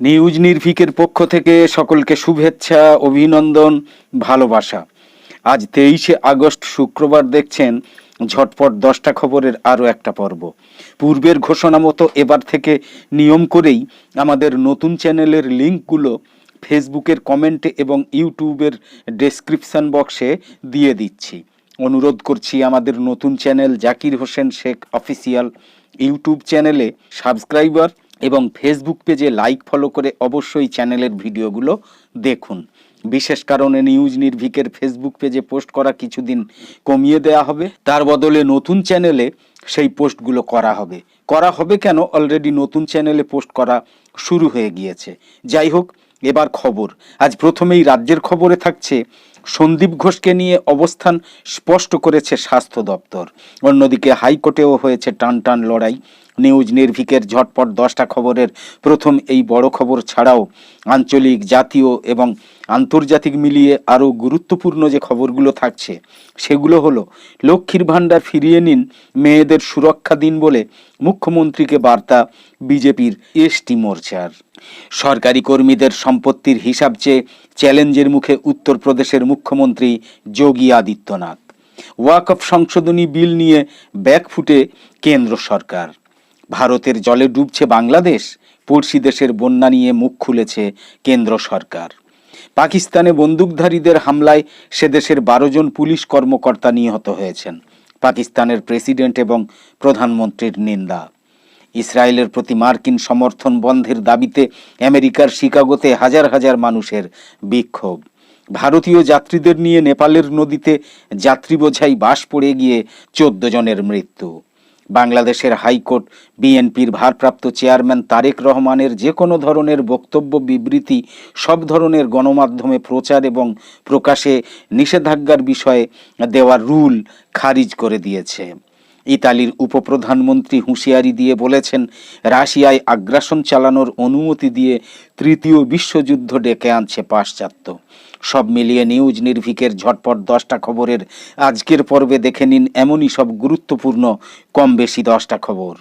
News নির্ভিকের পক্ষ থেকে সকলকে শুভেচ্ছা, অভিনন্দন, ভালোবাসা। আজ তেইশে আগস্ট শুক্রবার দেখছেন ঝটপট দশটা খবরের আরও একটা পর্ব। পূর্বের ঘোষণা মতো এবার থেকে নিয়ম করেই আমাদের নতুন চ্যানেলের লিঙ্কগুলো ফেসবুকের কমেন্টে এবং ইউটিউবের ডেসক্রিপশন বক্সে দিয়ে দিচ্ছি। অনুরোধ করছি আমাদের নতুন channel Zakir Hossain Sheikh official YouTube চ্যানেলে সাবস্ক্রাইবার এবং ফেসবুক পেজে লাইক ফলো করে অবশ্যই চ্যানেলের ভিডিওগুলো দেখুন। বিশেষ কারণে নিউজ নির্ভিকের ফেসবুক পেজে পোস্ট করা কিছুদিন কমিয়ে দেওয়া হবে। তার বদলে নতুন চ্যানেলে সেই পোস্টগুলো করা হবে। করা হবে কেন? অলরেডি নতুন চ্যানেলে পোস্ট করা শুরু হয়ে গিয়েছে। যাই হোক, এবার খবর। আজ প্রথমেই রাজ্যের খবরে থাকছে, সন্দীপ ঘোষকে নিয়ে অবস্থান স্পষ্ট করেছে স্বাস্থ্য দপ্তর। অন্যদিকে হাইকোর্টেও হয়েছে টান টান লড়াই। নিউজ নির্ভিকের ঝটপট দশটা খবরের প্রথম এই বড় খবর ছাড়াও আঞ্চলিক, জাতীয় এবং আন্তর্জাতিক মিলিয়ে আরও গুরুত্বপূর্ণ যে খবরগুলো থাকছে, সেগুলো হলো, লক্ষ্মীর ভাণ্ডার ফিরিয়ে নিন মেয়েদের সুরক্ষা দিন বলে মুখ্যমন্ত্রীকে বার্তা বিজেপির এসটি মোর্চার। সরকারি কর্মীদের সম্পত্তির হিসাব চেয়ে চ্যালেঞ্জের মুখে উত্তরপ্রদেশের মুখ্যমন্ত্রী যোগী আদিত্যনাথ। ওয়াকফ সংশোধনী বিল নিয়ে ব্যাকফুটে কেন্দ্র সরকার। ভারতের জলে ডুবছে বাংলাদেশ, পড়শি দেশের বন্যা নিয়ে মুখ খুলেছে কেন্দ্র সরকার। পাকিস্তানে বন্দুকধারীদের হামলায় সে দেশের বারো জন পুলিশ কর্মকর্তা নিহত হয়েছেন। পাকিস্তানের প্রেসিডেন্ট এবং প্রধানমন্ত্রীর নিন্দা। ইসরায়েলের প্রতি মার্কিন সমর্থন বন্ধের দাবিতে আমেরিকার শিকাগোতে হাজার হাজার মানুষের বিক্ষোভ। ভারতীয় যাত্রীদের নিয়ে নেপালের নদীতে যাত্রী বোঝাই বাস পড়ে গিয়ে চোদ্দ জনের মৃত্যু। বাংলাদেশের হাইকোর্ট বিএনপির ভারপ্রাপ্ত চেয়ারম্যান তারেক রহমানের যে কোনো ধরনের বক্তব্য, বিবৃতি, সব ধরনের গণমাধ্যমে প্রচার এবং প্রকাশে নিষেধাজ্ঞার বিষয়ে দেওয়া রুল খারিজ করে দিয়েছে। ইতালির উপপ্রধানমন্ত্রী হুঁশিয়ারি দিয়ে বলেছেন, রাশিয়ায় আগ্রাসন চালানোর অনুমতি দিয়ে তৃতীয় বিশ্বযুদ্ধ ডেকে আনছে পাশ্চাত্য। সব মিলিয়ে নিউজ নির্ভিকের ঝটপট দশটা খবরের আজকের পর্বে দেখে নিন এমনই সব গুরুত্বপূর্ণ, কম বেশি দশটা খবর।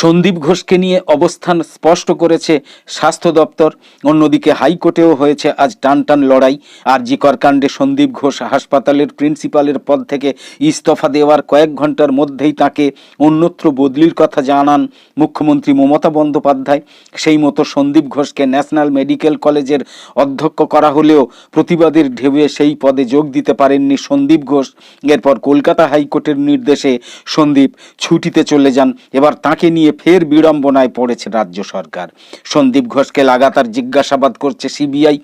সন্দীপ ঘোষকে নিয়ে অবস্থান স্পষ্ট করেছে স্বাস্থ্য দপ্তর। অন্যদিকে হাইকোর্টেও হয়েছে আজ টান টান লড়াই। আর জিকর কাণ্ডে সন্দীপ ঘোষ হাসপাতালের প্রিন্সিপালের পদ থেকে ইস্তফা দেওয়ার কয়েক ঘণ্টার মধ্যেই তাকে অন্যত্র বদলির কথা জানান মুখ্যমন্ত্রী মমতা বন্দ্যোপাধ্যায়। সেই মতো সন্দীপ ঘোষকে ন্যাশনাল মেডিকেল কলেজের অধ্যক্ষ করা হলেও প্রতিবাদের ঢেউয়ে সেই পদে যোগ দিতে পারেননি সন্দীপ ঘোষ। এরপর কলকাতা হাইকোর্টের নির্দেশে সন্দীপ ছুটিতে চলে যান। এবার তাকে নিয়ে ফের বিড়ম্বনায় পড়েছে রাজ্য সরকার। সন্দীপ ঘোষকে লাগাতার জিজ্ঞাসাবাদ করছে সিবিআই।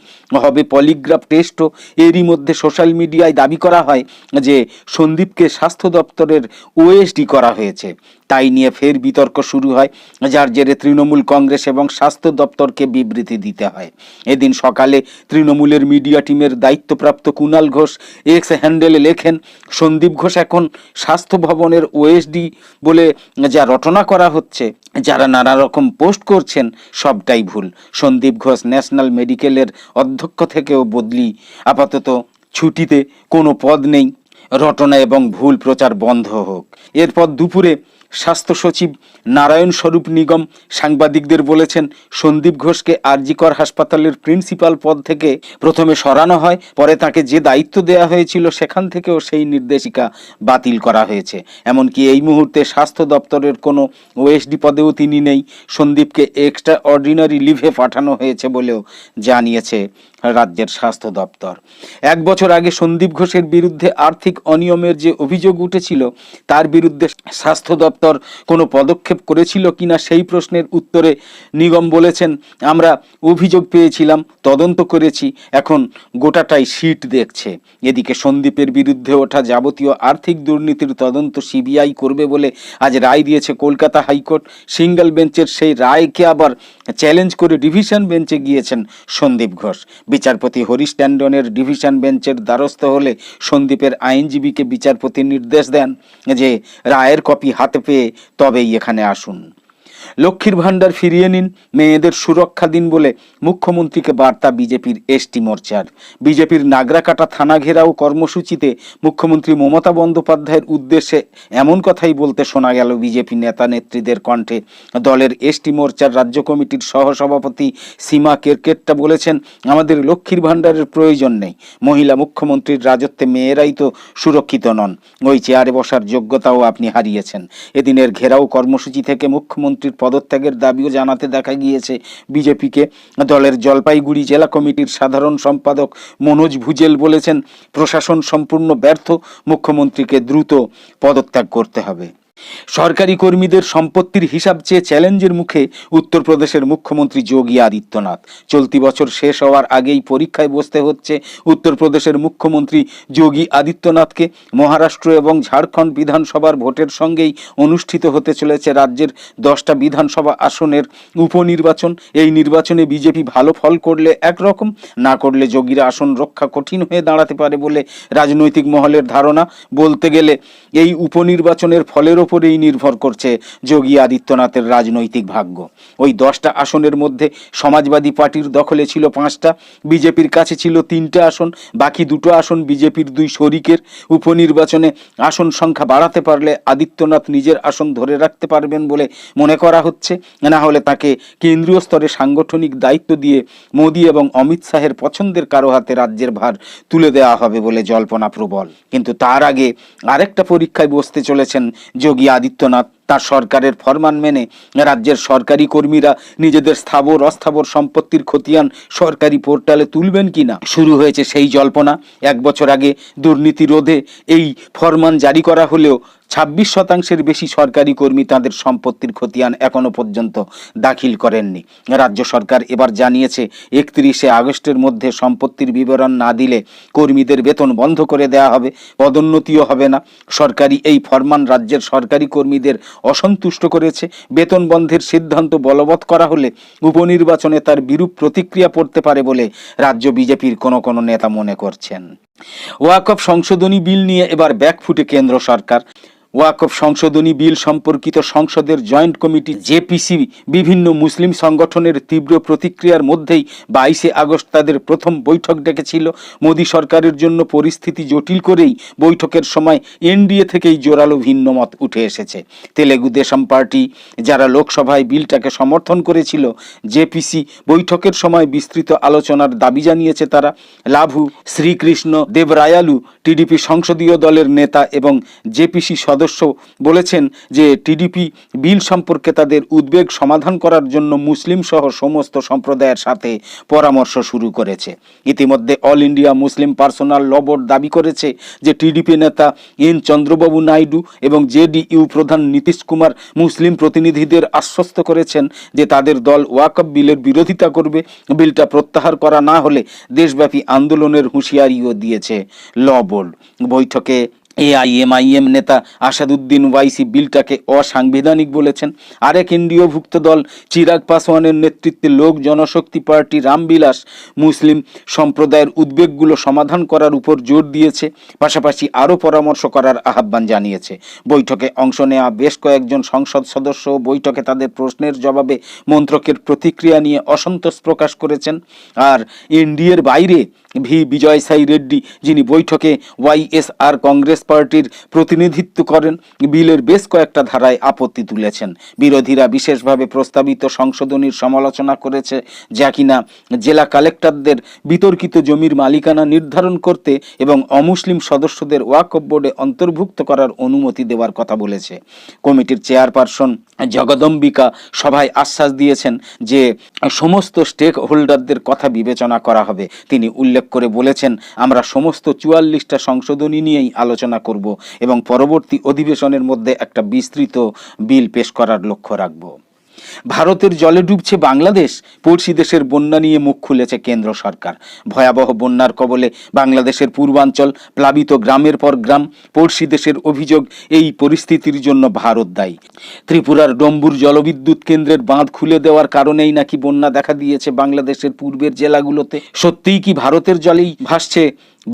হবে পলিগ্রাফ টেস্টও এরই মধ্যে সোশ্যাল মিডিয়ায় দাবি করা হয় যে সন্দীপকে স্বাস্থ্য দপ্তরের ওএসডি করা হয়েছে। তাই নিয়ে ফের বিতর্ক শুরু হয়, যার জেরে তৃণমূল কংগ্রেস এবং স্বাস্থ্য দপ্তরকে বিবৃতি দিতে হয়। এদিন সকালে তৃণমূলের মিডিয়া টিমের দায়িত্বপ্রাপ্ত কুণাল ঘোষ এক্স হ্যান্ডেলে লেখেন, সন্দীপ ঘোষ এখন স্বাস্থ্য ভবনের ওএসডি বলে যা রটনা করা হচ্ছে যারা নানা রকম পোস্ট করছেন, সবটাই ভুল। সন্দীপ ঘোষ ন্যাশনাল মেডিকেলের অধ্যক্ষ থেকেও বদলি। আপাতত ছুটিতে কোনো পদ নেই। রটনা এবং ভুল প্রচার বন্ধ হোক। এরপর দুপুরে স্বাস্থ্য সচিব নারায়ণ স্বরূপ নিগম সাংবাদিকদের বলেছেন, সন্দীপ ঘোষকে আরজিকর হাসপাতালের প্রিন্সিপাল পদ থেকে প্রথমে সরানো হয়, পরে তাকে যে দায়িত্ব দেওয়া হয়েছিল সেখান থেকেও সেই নির্দেশিকা বাতিল করা হয়েছে। এমনকি এই মুহূর্তে স্বাস্থ্য দপ্তরের কোনো ওএসডি পদেও তিনি নেই। সন্দীপকে এক্সট্রা অর্ডিনারি লিভে পাঠানো হয়েছে বলেও জানিয়েছে রাজ্যের স্বাস্থ্য দপ্তর। এক বছর আগে সন্দীপ ঘোষের বিরুদ্ধে আর্থিক অনিয়মের যে অভিযোগ উঠেছিল, তার বিরুদ্ধে স্বাস্থ্য দপ্তর কোনো পদক্ষেপ করেছিল কিনা সেই প্রশ্নের উত্তরে নিগম বলেছেন, আমরা অভিযোগ পেয়েছিলাম, তদন্ত করেছি, এখন গোটাটাই সিট দেখছে। এদিকে সন্দীপের বিরুদ্ধে ওঠা যাবতীয় আর্থিক দুর্নীতির তদন্ত সিবিআই করবে বলে আজ রায় দিয়েছে কলকাতা হাইকোর্ট। সিঙ্গেল বেঞ্চের সেই রায়কে আবার চ্যালেঞ্জ করে ডিভিশন বেঞ্চে গিয়েছেন সন্দীপ ঘোষ। বিচারপতি হরিশ ট্যান্ডনের ডিভিশন বেঞ্চের দ্বারস্থ হলে সন্দীপের আইনজীবীকে বিচারপতি নির্দেশ দেন যে রায়ের কপি হাতে পেয়ে তবেই এখানে আসুন। লক্ষ্মীর ভাণ্ডার ফিরিয়ে নিন, মেয়েদের সুরক্ষা দিন বলে মুখ্যমন্ত্রীকে বার্তা বিজেপির এসটি মোর্চার। বিজেপির নাগরাকাটা থানা ঘেরাও কর্মসূচিতে মুখ্যমন্ত্রী মমতা বন্দ্যোপাধ্যায়ের উদ্দেশ্যে এমন কথাই বলতে শোনা গেল বিজেপি নেতা নেত্রীদের কণ্ঠে। দলের এসটি মোর্চার রাজ্য কমিটির সহসভাপতি সীমা কেরকেট্টা বলেছেন, আমাদের লক্ষ্মীর ভাণ্ডারের প্রয়োজন নেই। মহিলা মুখ্যমন্ত্রীর রাজত্বে মেয়েরাই তো সুরক্ষিত নন। ওই চেয়ারে বসার যোগ্যতাও আপনি হারিয়েছেন। এদিনের ঘেরাও কর্মসূচি থেকে মুখ্যমন্ত্রীর পদত্যাগের দাবিও জানাতে দেখা গিয়েছে। বিজেপিকে দলের জলপাইগুড়ি জেলা কমিটির সাধারণ সম্পাদক মনোজ ভুজেল বলেছেন, প্রশাসন সম্পূর্ণ ব্যর্থ, মুখ্যমন্ত্রীকে দ্রুত পদত্যাগ করতে হবে। সরকারি কর্মীদের সম্পত্তির হিসাব চেয়ে চ্যালেঞ্জের মুখে উত্তরপ্রদেশের মুখ্যমন্ত্রী যোগী আদিত্যনাথ। চলতি বছর শেষ হওয়ার আগেই পরীক্ষায় বসতে হচ্ছে উত্তরপ্রদেশের মুখ্যমন্ত্রী যোগী আদিত্যনাথকে। মহারাষ্ট্র এবং ঝাড়খণ্ড বিধানসভার ভোটের সঙ্গেই অনুষ্ঠিত হতে চলেছে রাজ্যের দশটা বিধানসভা আসনের উপনির্বাচন। এই নির্বাচনে বিজেপি ভালো ফল করলে একরকম, না করলে যোগীরা আসন রক্ষা কঠিন হয়ে দাঁড়াতে পারে বলে রাজনৈতিক মহলের ধারণা। বলতে গেলে, এই উপনির্বাচনের ফলের ওপরেই নির্ভর করছে যোগী আদিত্যনাথের রাজনৈতিক ভাগ্য। ওই দশটা আসনের মধ্যে সমাজবাদী পার্টির দখলে ছিল পাঁচটা, বিজেপির কাছে ছিল তিনটা আসন, বাকি দুটো আসন বিজেপির দুই শরিকের উপনির্বাচনে আসন সংখ্যা বাড়াতে পারলে আদিত্যনাথ নিজের আসন ধরে রাখতে পারবেন বলে মনে করা হচ্ছে। না হলে তাকে কেন্দ্রীয় স্তরে সাংগঠনিক দায়িত্ব দিয়ে মোদী এবং অমিত শাহের পছন্দের কারও হাতে রাজ্যের ভার তুলে দেওয়া হবে বলে জল্পনা প্রবল। কিন্তু তার আগে আরেকটা পরীক্ষায় বসতে চলেছেন যোগী আদিত্যনাথ, তার সরকারের ফরমান মেনে রাজ্যের সরকারি কর্মীরা নিজেদের স্থাবর, অস্থাবর সম্পত্তির খতিয়ান সরকারি পোর্টালে তুলবেন কি না শুরু হয়েছে সেই জল্পনা। এক বছর আগে দুর্নীতি রোধে এই ফরমান জারি করা হলেও ছাব্বিশ শতাংশের বেশি সরকারি কর্মী তাদের সম্পত্তির খতিয়ান এখনও পর্যন্ত দাখিল করেননি। রাজ্য সরকার এবার জানিয়েছে, একত্রিশে আগস্টের মধ্যে সম্পত্তির বিবরণ না দিলে কর্মীদের বেতন বন্ধ করে দেওয়া হবে, পদোন্নতিও হবে না। সরকারি এই ফরমান রাজ্যের সরকারি কর্মীদের অসন্তুষ্ট করেছে। বেতন বন্ধের সিদ্ধান্ত বলবৎ করা হলে উপনির্বাচনে তার বিরূপ প্রতিক্রিয়া পড়তে পারে বলে রাজ্য বিজেপির কোনো কোনো নেতা মনে করছেন। ওয়াকফ সংশোধনী বিল নিয়ে এবার ব্যাকফুটে কেন্দ্র সরকার। ওয়াকফ সংশোধনী বিল সম্পর্কিত সংসদের জয়েন্ট কমিটি জেপিসি বিভিন্ন মুসলিম সংগঠনের তীব্র প্রতিক্রিয়ার মধ্যেই বাইশে আগস্ট তাদের প্রথম বৈঠক ডেকেছিল। মোদী সরকারের জন্য পরিস্থিতি জটিল করেই বৈঠকের সময় এনডিএ থেকেই জোরালো ভিন্ন মত উঠে এসেছে। তেলেগু দেশম পার্টি যারা লোকসভায় বিলটাকে সমর্থন করেছিল, জেপিসি বৈঠকের সময় বিস্তৃত আলোচনার দাবি জানিয়েছে তারা। লাভু, শ্রীকৃষ্ণ, দেবরায়ালু, টিডিপি সংসদীয় দলের নেতা এবং জেপিসি সদস্য বলেছেন যে টিডিপি বিল সম্পর্কে তাদের উদ্বেগ সমাধান করার জন্য মুসলিম সহ সমস্ত সম্প্রদায়ের সাথে পরামর্শ শুরু করেছে। ইতিমধ্যে All India Muslim personal law board দাবি করেছে যে টিডিপি নেতা এন চন্দ্রবাবু নাইডু এবং জেডিইউ প্রধান নীতিশ কুমার মুসলিম প্রতিনিধিদের আশ্বস্ত করেছেন যে তাদের দল ওয়াকফ বিলের বিরোধিতা করবে, বিলটা প্রত্যাহার করা না হলে দেশব্যাপী আন্দোলনের হুঁশিয়ারিও দিয়েছে ল বোর্ড। বৈঠকে এআইএমআইএম নেতা আসাদুদ্দিন ওয়াইসি বিলটাকে অসাংবিধানিক বলেছেন। আরেক এনডিওভুক্ত দল চিরাগ পাসওয়ানের নেতৃত্বে লোক জনশক্তি পার্টি রামবিলাস মুসলিম সম্প্রদায়ের উদ্বেগগুলো সমাধান করার উপর জোর দিয়েছে, পাশাপাশি আরও পরামর্শ করার আহ্বান জানিয়েছে। বৈঠকে অংশ নেওয়া বেশ কয়েকজন সংসদ সদস্য বৈঠকে তাদের প্রশ্নের জবাবে মন্ত্রকের প্রতিক্রিয়া নিয়ে অসন্তোষ প্রকাশ করেছেন। আর এনডিএর বাইরে ভি. বিজয় সাই রেড্ডি, যিনি বৈঠকে ওয়াইএসআর কংগ্রেস পার্টির প্রতিনিধিত্ব করেন, বিলের বেশ কয়েকটা ধারায় আপত্তি তুলেছেন। বিরোধীরা বিশেষভাবে প্রস্তাবিত সংশোধনীর সমালোচনা করেছে যা কিনা জেলা কালেক্টরদের বিতর্কিত জমির মালিকানা নির্ধারণ করতে এবং অমুসলিম সদস্যদের ওয়াকফ বোর্ডে অন্তর্ভুক্ত করার অনুমতি দেওয়ার কথা বলেছে। কমিটির চেয়ারপারসন জগদম্বিকা সভায় আশ্বাস দিয়েছেন যে সমস্ত স্টেক হোল্ডারদের কথা বিবেচনা করা হবে। তিনি উল্লেখ করে বলেছেন, আমরা সমস্ত চুয়াল্লিশটা সংশোধনী নিয়েই আলোচনা করব এবং পরবর্তী অধিবেশনের মধ্যে একটা বিস্তৃত বিল পেশ করার লক্ষ্য রাখব। ভারতের জলে ডুবছে বাংলাদেশ। পড়শি দেশের বন্যা নিয়ে মুখ খুলেছে কেন্দ্র সরকার। ভয়াবহ বন্যার কবলে বাংলাদেশের পূর্বাঞ্চল, প্লাবিত গ্রামের পর গ্রাম, পড়শি দেশের অভিযোগ, এই পরিস্থিতির জন্য ভারত দায়ী। ত্রিপুরার ডম্বুর জলবিদ্যুৎ কেন্দ্রের বাঁধ খুলে দেওয়ার কারণেই নাকি বন্যা দেখা দিয়েছে বাংলাদেশের পূর্বের জেলাগুলোতে। সত্যিই কি ভারতের জলেই ভাসছে?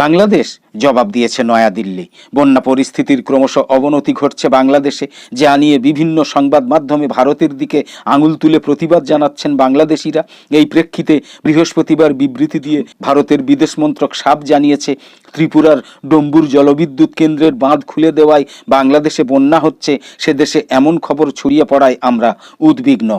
বাংলাদেশ? জবাব দিয়েছে নয়াদিল্লি। বন্যা পরিস্থিতির ক্রমশ অবনতি ঘটছে বাংলাদেশে, যা নিয়ে বিভিন্ন সংবাদ মাধ্যমে ভারতের দিকে আঙুল তুলে প্রতিবাদ জানাচ্ছেন বাংলাদেশিরা। এই প্রেক্ষিতে বৃহস্পতিবার বিবৃতি দিয়ে ভারতের বিদেশ মন্ত্রক সাপ জানিয়েছে ত্রিপুরার ডম্বুর জলবিদ্যুৎ কেন্দ্রের বাঁধ খুলে দেওয়ায় বাংলাদেশে বন্যা হচ্ছে, সে দেশে এমন খবর ছড়িয়ে পড়ায় আমরা উদ্বিগ্ন।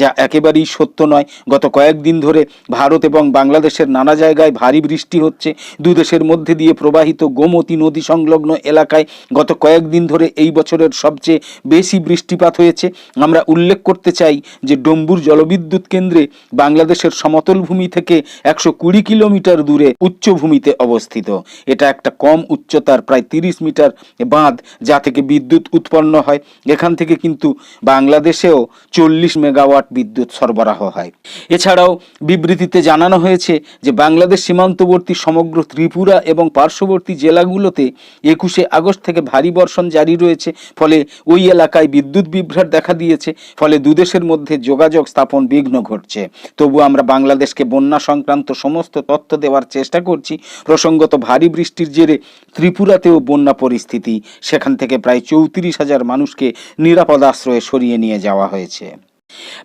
যা একেবারেই সত্য নয়। গত কয়েকদিন ধরে ভারত এবং বাংলাদেশের নানা জায়গায় ভারী বৃষ্টি হচ্ছে। দুদেশের মধ্যে দিয়ে প্রবাহিত গোমতী নদী সংলগ্ন এলাকায় গত কয়েকদিন ধরে এই বছরের সবচেয়ে বেশি বৃষ্টিপাত হয়েছে। আমরা উল্লেখ করতে চাই যে ডম্বুর জলবিদ্যুৎ কেন্দ্রে বাংলাদেশের সমতল ভূমি থেকে একশো কুড়ি কিলোমিটার দূরে উচ্চভূমিতে অবস্থিত। এটা একটা কম উচ্চতার, প্রায় তিরিশ মিটার বাঁধ যা থেকে বিদ্যুৎ উৎপন্ন হয়। এখান থেকে কিন্তু বাংলাদেশেও চল্লিশ মেগাওয়াট বিদ্যুৎ সরবরাহ হয়। এছাড়াও বিবৃতিতে জানানো হয়েছে যে বাংলাদেশ সীমান্তবর্তী সমগ্র ত্রিপুরা এবং পার্শ্ববর্তী জেলাগুলোতে একুশে আগস্ট থেকে ভারী বর্ষণ জারি রয়েছে। ফলে ওই এলাকায় বিদ্যুৎ বিভ্রাট দেখা দিয়েছে। ফলে দুদেশের মধ্যে যোগাযোগ স্থাপন বিঘ্ন ঘটছে। তবু আমরা বাংলাদেশকে বন্যা সংক্রান্ত সমস্ত তথ্য দেওয়ার চেষ্টা করছি। প্রসঙ্গত ভারী বৃষ্টির জেরে ত্রিপুরাতেও বন্যা পরিস্থিতি। সেখান থেকে প্রায় চৌত্রিশ হাজার মানুষকে নিরাপদ আশ্রয়ে সরিয়ে নিয়ে যাওয়া হয়েছে।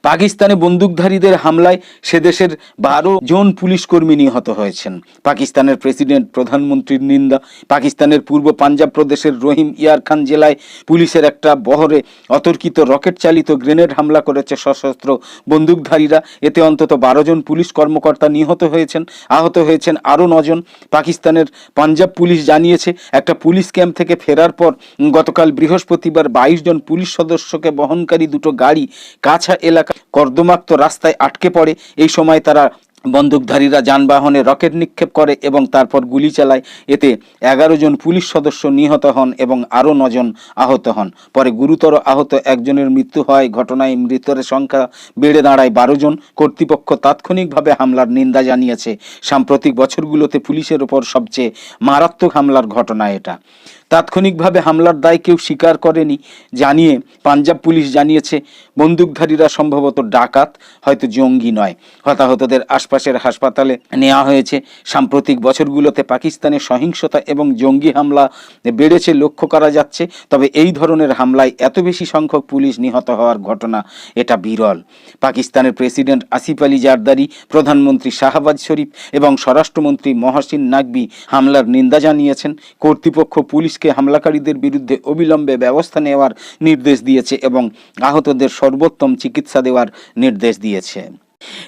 পাকিস্তানে বন্দুকধারীদের হামলায় সে দেশের বারো জন পুলিশ কর্মী নিহত হয়েছেন। পাকিস্তানের প্রেসিডেন্ট, প্রধানমন্ত্রীর নিন্দা, পাকিস্তানের পূর্ব পাঞ্জাব প্রদেশের রহিম ইয়ার খান জেলায় পুলিশের একটা বহরে অতর্কিত রকেট চালিত গ্রেনেড হামলা করেছে সশস্ত্র বন্দুকধারীরা। এতে অন্তত বারো জন পুলিশ কর্মকর্তা নিহত হয়েছেন, আহত হয়েছেন আরও নজন পাকিস্তানের পাঞ্জাব পুলিশ জানিয়েছে, একটা পুলিশ ক্যাম্প থেকে ফেরার পর গতকাল বৃহস্পতিবার বাইশ জন পুলিশ সদস্যকে বহনকারী দুটো গাড়ি কাছা এলাকা কর্দমাক্ত রাস্তায় আটকে পড়ে। এই সময় তারা বন্দুকধারীরা যানবাহনে রকেট নিক্ষেপ করে এবং তারপর গুলি চালায়। এতে এগারো জন পুলিশ সদস্য নিহত হন এবং আরও নজন আহত হন। পরে গুরুতর আহত একজনের মৃত্যু হয়। ঘটনায় মৃতের সংখ্যা বেড়ে দাঁড়ায় বারো জন। কর্তৃপক্ষ তাৎক্ষণিকভাবে হামলার নিন্দা জানিয়েছে। সাম্প্রতিক বছরগুলোতে পুলিশের ওপর সবচেয়ে মারাত্মক হামলার ঘটনা এটা। তাৎক্ষণিকভাবে হামলার দায় কেউ স্বীকার করেনি জানিয়ে পাঞ্জাব পুলিশ জানিয়েছে, বন্দুকধারীরা সম্ভবত ডাকাত, হয়তো জঙ্গি নয়। হতাহতদের আশপাশের হাসপাতালে নেওয়া হয়েছে। সাম্প্রতিক বছরগুলোতে পাকিস্তানে সহিংসতা এবং জঙ্গি হামলা বেড়েছে, লক্ষ্য করা যাচ্ছে। তবে এই ধরনের হামলায় এত বেশি সংখ্যক পুলিশ নিহত হওয়ার ঘটনা, এটা বিরল। পাকিস্তানের প্রেসিডেন্ট আসিফ আলী জারদারি, প্রধানমন্ত্রী শাহবাজ শরীফ এবং স্বরাষ্ট্রমন্ত্রী মহসিন নাকবি হামলার নিন্দা জানিয়েছেন। কর্তৃপক্ষ পুলিশকে হামলাকারীদের বিরুদ্ধে অবিলম্বে ব্যবস্থা নেওয়ার নির্দেশ দিয়েছে এবং আহতদের সর্বোত্তম চিকিৎসা দেওয়ার নির্দেশ দিয়েছে।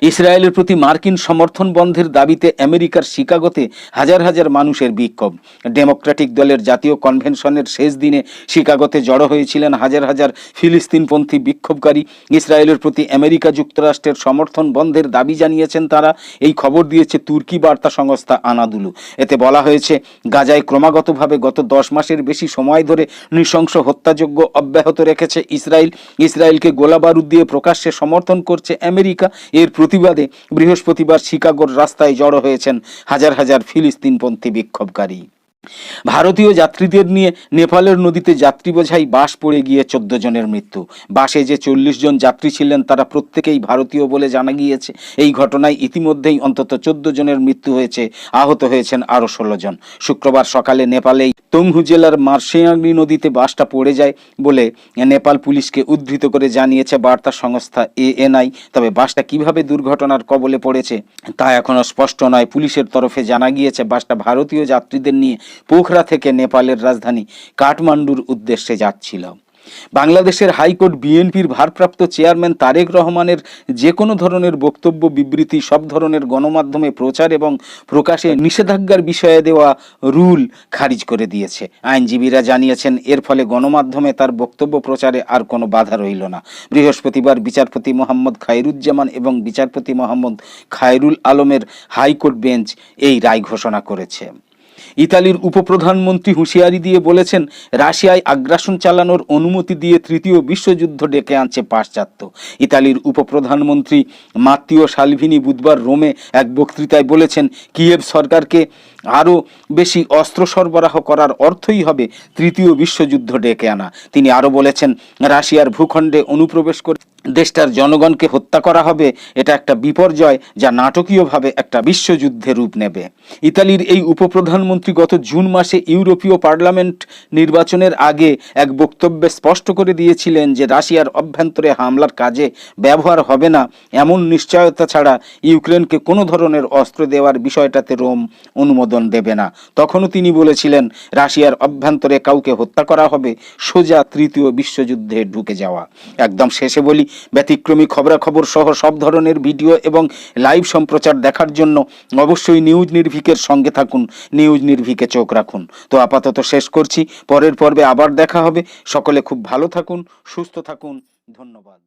ইসরায়েলের প্রতি মার্কিন সমর্থন বন্ধের দাবিতে আমেরিকার শিকাগোতে হাজার হাজার মানুষের বিক্ষোভ। ডেমোক্রেটিক দলের জাতীয় কনভেনশনের শেষ দিনে শিকাগোতে জড়ো হয়েছিলেন হাজার হাজার ফিলিস্তিনপন্থী বিক্ষোভকারী। ইসরায়েলের প্রতি আমেরিকা যুক্তরাষ্ট্রের সমর্থন বন্ধের দাবি জানিয়েছেন তারা। এই খবর দিয়েছে তুর্কি বার্তা সংস্থা আনাদুলু। এতে বলা হয়েছে, গাজায় ক্রমাগতভাবে গত দশ মাসের বেশি সময় ধরে নৃশংস হত্যাযজ্ঞ অব্যাহত রেখেছে ইসরায়েল। ইসরায়েলকে গোলাবারুদ দিয়ে প্রকাশ্যে সমর্থন করছে আমেরিকা। এর প্রতিবাদে বৃহস্পতিবার শিকাগোর রাস্তায় জড়ো হয়েছেন হাজার হাজার ফিলিস্তিনপন্থী বিক্ষোভকারী। ভারতীয় যাত্রীদের নিয়ে নেপালের নদীতে যাত্রী বোঝাই বাস পড়ে গিয়ে চোদ্দ জনের মৃত্যু। বাসে যে চল্লিশ জন যাত্রী ছিলেন, তারা প্রত্যেকেই ভারতীয় বলে জানা গিয়েছে। এই ঘটনায় ইতিমধ্যেই অন্তত চোদ্দ জনের মৃত্যু হয়েছে, আহত হয়েছেন আরও ষোলো জন। শুক্রবার সকালে নেপালেই তংহু জেলার মার্শেয়াংরি নদীতে বাসটা পড়ে যায় বলে নেপাল পুলিশকে উদ্ধৃত করে জানিয়েছে বার্তা সংস্থা এএনআই। তবে বাসটা কীভাবে দুর্ঘটনার কবলে পড়েছে তা এখনও স্পষ্ট নয়। পুলিশের তরফে জানা গিয়েছে, বাসটা ভারতীয় যাত্রীদের নিয়ে পোখরা থেকে নেপালের রাজধানী কাঠমান্ডুর উদ্দেশ্যে যাচ্ছিল। বাংলাদেশের হাইকোর্ট বিএনপির ভারপ্রাপ্ত চেয়ারম্যান তারেক রহমানের যে কোনো ধরনের বক্তব্য, বিবৃতি, সব ধরনের গণমাধ্যমে প্রচার এবং প্রকাশে নিষেধাজ্ঞার বিষয়ে দেওয়া রুল খারিজ করে দিয়েছে। আইনজীবীরা জানিয়েছেন, এর ফলে গণমাধ্যমে তার বক্তব্য প্রচারে আর কোনো বাধা রইল না। বৃহস্পতিবার বিচারপতি মোহাম্মদ খায়রুজ্জামান এবং বিচারপতি মোহাম্মদ খায়রুল আলমের হাইকোর্ট বেঞ্চ এই রায় ঘোষণা করেছে। ইতালির উপপ্রধানমন্ত্রী হুঁশিয়ারি দিয়ে বলেছেন, রাশিয়ায় আগ্রাসন চালানোর অনুমতি দিয়ে তৃতীয় বিশ্বযুদ্ধ ডেকে আনছে পাশ্চাত্য। ইতালির উপপ্রধানমন্ত্রী মাত্তিও সালভিনি বুধবার রোমে এক বক্তৃতায় বলেছেন, কিয়েভ সরকারকে আরও বেশি অস্ত্র সরবরাহ করার অর্থই হবে তৃতীয় বিশ্বযুদ্ধ ডেকে আনা। তিনি আরও বলেছেন, রাশিয়ার ভূখণ্ডে অনুপ্রবেশ করে দেশটার জনগণকে হত্যা করা হবে, এটা একটা বিপর্যয় যা নাটকীয়ভাবে একটা বিশ্বযুদ্ধে রূপ নেবে। ইতালির এই উপপ্রধানমন্ত্রী গত জুন মাসে ইউরোপীয় পার্লামেন্ট নির্বাচনের আগে এক বক্তব্যে স্পষ্ট করে দিয়েছিলেন যে, রাশিয়ার অভ্যন্তরে হামলার কাজে ব্যবহার হবে না, এমন নিশ্চয়তা ছাড়া ইউক্রেনকে কোনো ধরনের অস্ত্র দেওয়ার বিষয়টাতে রোম অনুমোদন দেবে না। তখনও তিনি বলেছিলেন, রাশিয়ার অভ্যন্তরে কাউকে হত্যা করা হবে, সোজা তৃতীয় বিশ্বযুদ্ধে ঢুকে যাওয়া। একদম শেষে বলি, ব্যতিক্রমী খবরাখবর সহ সব ধরনের ভিডিও এবং লাইভ সম্প্রচার দেখার জন্য অবশ্যই নিউজ নির্ভিকের সঙ্গে থাকুন, নিউজ নির্ভিকে চোখ রাখুন। তো আপাতত শেষ করছি, পরের পর্বে আবার দেখা হবে। সকলে খুব ভালো থাকুন, সুস্থ থাকুন, ধন্যবাদ।